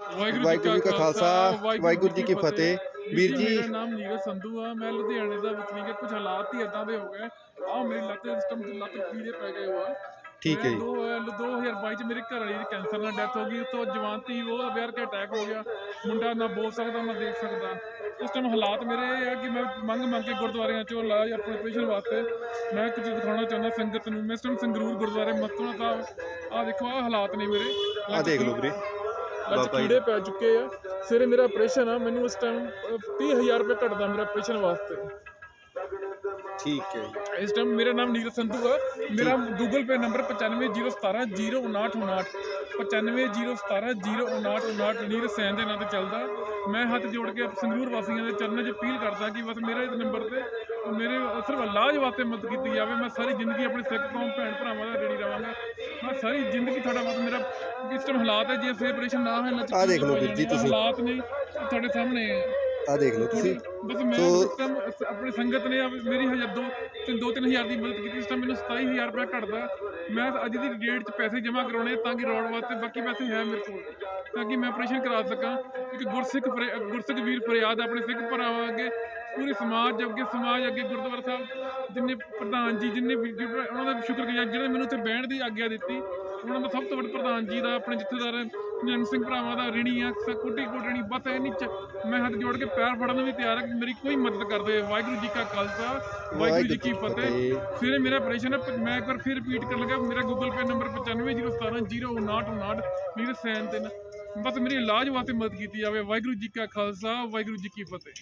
ਵਾਹਿਗੁਰੂ ਜੀ ਕਾ ਖਾਲਸਾ ਵਾਹਿਗੁਰੂ ਜੀ ਕੀ ਫਤਿਹ। ਵੀਰ ਜੀ ਮੇਰਾ ਨਾਮ ਨੀਰਜ ਸੰਧੂ ਆ ਮੈਂ ਲੁਧਿਆਣੇ ਦਾ ਵਸਨੀਕ ਹਾਂ ਕੁਝ ਹਾਲਾਤ ਹੀ ਇਦਾਂ ਦੇ ਹੋ ਗਏ। ਆ ਮੇਰੀ ਲੱਤ ਸਿਸਟਮ ਤੇ ਲੱਤ ਪੀੜੇ ਪੈ ਗਏ ਹੋਆ। ਠੀਕ ਹੈ ਜੀ। 2022 ਚ ਮੇਰੇ ਘਰ ਵਾਲੀ ਦੀ ਕੈਂਸਰ ਨਾਲ ਡੈਥ ਹੋ ਗਈ। ਤੋਂ ਜਵਾਨ ਧੀ ਉਹ ਵਿਆਹ ਕੇ ਅਟੈਕ ਹੋ ਗਿਆ। ਮੁੰਡਾ ਨਾ ਬੋਲ ਸਕਦਾ ਨਾ ਦੇਖ ਸਕਦਾ। ਉਸ ਟਾਈਮ ਹਾਲਾਤ ਮੇਰੇ ਇਹ ਆ ਕਿ ਮੈਂ ਮੰਗ ਮੰਗ ਕੇ ਗੁਰਦੁਆਰਿਆਂ ਚੋਂ ਲਾਇਆ ਆਪਣੇ ਆਪਰੇਸ਼ਨ ਵਾਸਤੇ। ਮੈਂ ਕੁਝ ਦਿਖਾਉਣਾ ਚਾਹੁੰਦਾ ਸੰਗਤ ਨੂੰ। ਮੈਂ ਇਸ ਟਾਈਮ ਸੰਗਰੂਰ ਗੁਰਦੁਆਰੇ ਮਸਤੂਆ ਸਾਹਿਬ ਆ ਦੇਖੋ ਆ ਹਾਲਾਤ ਨੇ ਮੇਰੇ। ਆ ਦੇਖ ਲਓ ਵੀਰੇ। ਅੱਜ ਬਾਬਾ ਜੀ। ਕੀੜੇ ਪੈ ਚੁੱਕੇ ਆ। ਸਿਰੇ ਮੇਰਾ ਆਪਰੇਸ਼ਨ ਆ। ਮੈਨੂੰ ਇਸ ਟਾਈਮ 30000 ਰੁਪਏ ਘਟਦਾ ਮੇਰਾ ਆਪਰੇਸ਼ਨ ਵਾਸਤੇ। ਠੀਕ ਹੈ ਜੀ। ਇਸ ਟਾਈਮ ਮੇਰਾ ਨਾਮ ਨੀਰਜ ਸੰਧੂ ਆ। ਮੇਰਾ Google Pay number 9501705959 9501705959 Neeraj Sain ਦੇ ਨਾਂ ਤੇ ਚੱਲਦਾ। ਮੈਂ ਹੱਥ ਜੋੜ ਕੇ ਸੰਗਰੂਰ ਵਾਸੀਆਂ ਦੇ ਚਰਨਾਂ 'ਚ ਅਪੀਲ ਕਰਦਾ ਕਿ ਬਸ ਮੇਰੇ ਇਸ ਨੰਬਰ ਤੇ ਮੇਰੇ ਸਿਰਫ ਇਲਾਜ ਵਾਸਤੇ ਮਦਦ ਕੀਤੀ ਜਾਵੇ। ਮੈਂ ਸਾਰੀ ਜ਼ਿੰਦਗੀ ਆਪਣੇ ਸਿੱਖ ਕੌਮ ਭੈਣ ਭਰਾਵਾਂ ਦਾ ਰੇੜੀ ਰਵਾਂਗਾ। ਸਾਰੀ ਜ਼ਿੰਦਗੀ ਤੁਹਾਡਾ ਬਸ ਮੇਰਾ ਇਸ ਟਾਈਮ ਹਾਲਾਤ ਹੈ ਜੇ ਫੇਰ ਆਪਰੇਸ਼ਨ ਨਾ ਹੋਇਆ ਨਾ ਆਹ ਦੇਖ ਲਓ ਵੀਰ ਜੀ ਤੁਸੀਂ। ਹਾਲਾਤ ਨੇ ਤੁਹਾਡੇ ਸਾਹਮਣੇ ਹੈ। ਆ ਦੇਖ ਲਓ ਤੁਸੀਂ। ਬਸ ਮੈਂ ਆਪਣੀ ਸੰਗਤ ਨੇ ਮੇਰੀ ਹਜ਼ਾਰ ਦੋ ਤਿੰਨ ਦੋ ਤਿੰਨ ਹਜ਼ਾਰ ਦੀ ਮਦਦ ਕੀਤੀ ਇਸ ਟਾਈਮ ਮੈਨੂੰ 27000 ਰੁਪਏ ਘਟਦਾ। ਮੈਂ ਅੱਜ ਦੀ ਡੇਟ 'ਚ ਪੈਸੇ ਜਮ੍ਹਾਂ ਕਰਾਉਣੇ ਤਾਂ ਕਿ ਰੋਡ ਵਾਸਤੇ ਬਾਕੀ ਪੈਸੇ ਹੈ ਮੇਰੇ ਕੋਲ ਤਾਂ ਕਿ ਮੈਂ ਆਪਰੇਸ਼ਨ ਕਰਾ ਸਕਾਂ। ਇੱਕ ਗੁਰਸਿੱਖ ਗੁਰਸਿੱਖ ਵੀਰ ਫਰਿਆਦ ਆਪਣੇ ਸਿੱਖ ਭਰਾਵਾਂ ਅੱਗੇ ਪੂਰੇ ਸਮਾਜ ਅੱਗੇ ਸਮਾਜ ਅੱਗੇ ਗੁਰਦੁਆਰਾ ਸਾਹਿਬ ਜਿੰਨੇ ਪ੍ਰਧਾਨ ਜੀ ਜਿੰਨੇ ਉਹਨਾਂ ਦਾ ਸ਼ੁਕਰਗੁਜ਼ਾਰ ਜਿਹੜੇ ਮੈਨੂੰ ਉੱਥੇ ਬਹਿਣ ਦੀ ਆਗਿਆ ਦਿੱਤੀ। ਉਹਨਾਂ ਦਾ ਸਭ ਤੋਂ ਵੱਡਾ ਪ੍ਰਧਾਨ ਜੀ ਦਾ ਆਪਣੇ ਜਥੇਦਾਰ ਨਿਹੰਗ ਸਿੰਘ ਭਰਾਵਾਂ ਦਾ ਰਿਣੀ ਆ ਕੋਟੀ ਕੋਟਣੀ ਬਸ ਇਹ ਨਹੀਂ ਮੈਂ ਹੱਥ ਜੋੜ ਕੇ ਪੈਰ ਫੜਨ ਨੂੰ ਵੀ ਤਿਆਰ ਹਾਂ ਮੇਰੀ ਕੋਈ ਮਦਦ ਕਰ ਦੇ ਵਾਹਿਗੁਰੂ ਜੀ ਕਾ ਖਾਲਸਾ ਵਾਹਿਗੁਰੂ ਜੀ ਕੀ ਫਤਿਹ। ਫਿਰ ਮੇਰਾ ਆਪਰੇਸ਼ਨ ਹੈ ਮੈਂ ਇੱਕ ਵਾਰ ਫਿਰ ਰਿਪੀਟ ਕਰਨ ਲੱਗਾ ਮੇਰਾ ਗੂਗਲ ਪੇ ਨੰਬਰ 9501700959 ਮੇਰੇ ਸੈਨ ਤੇ ਨਾ। ਬਸ ਮੇਰੀ ਇਲਾਜ ਵਾਸਤੇ ਮਦਦ ਕੀਤੀ ਜਾਵੇ। ਵਾਹਿਗੁਰੂ ਜੀ ਕਾ ਖਾਲਸਾ ਵਾਹਿਗੁਰੂ ਜੀ ਕੀ ਫਤਿਹ।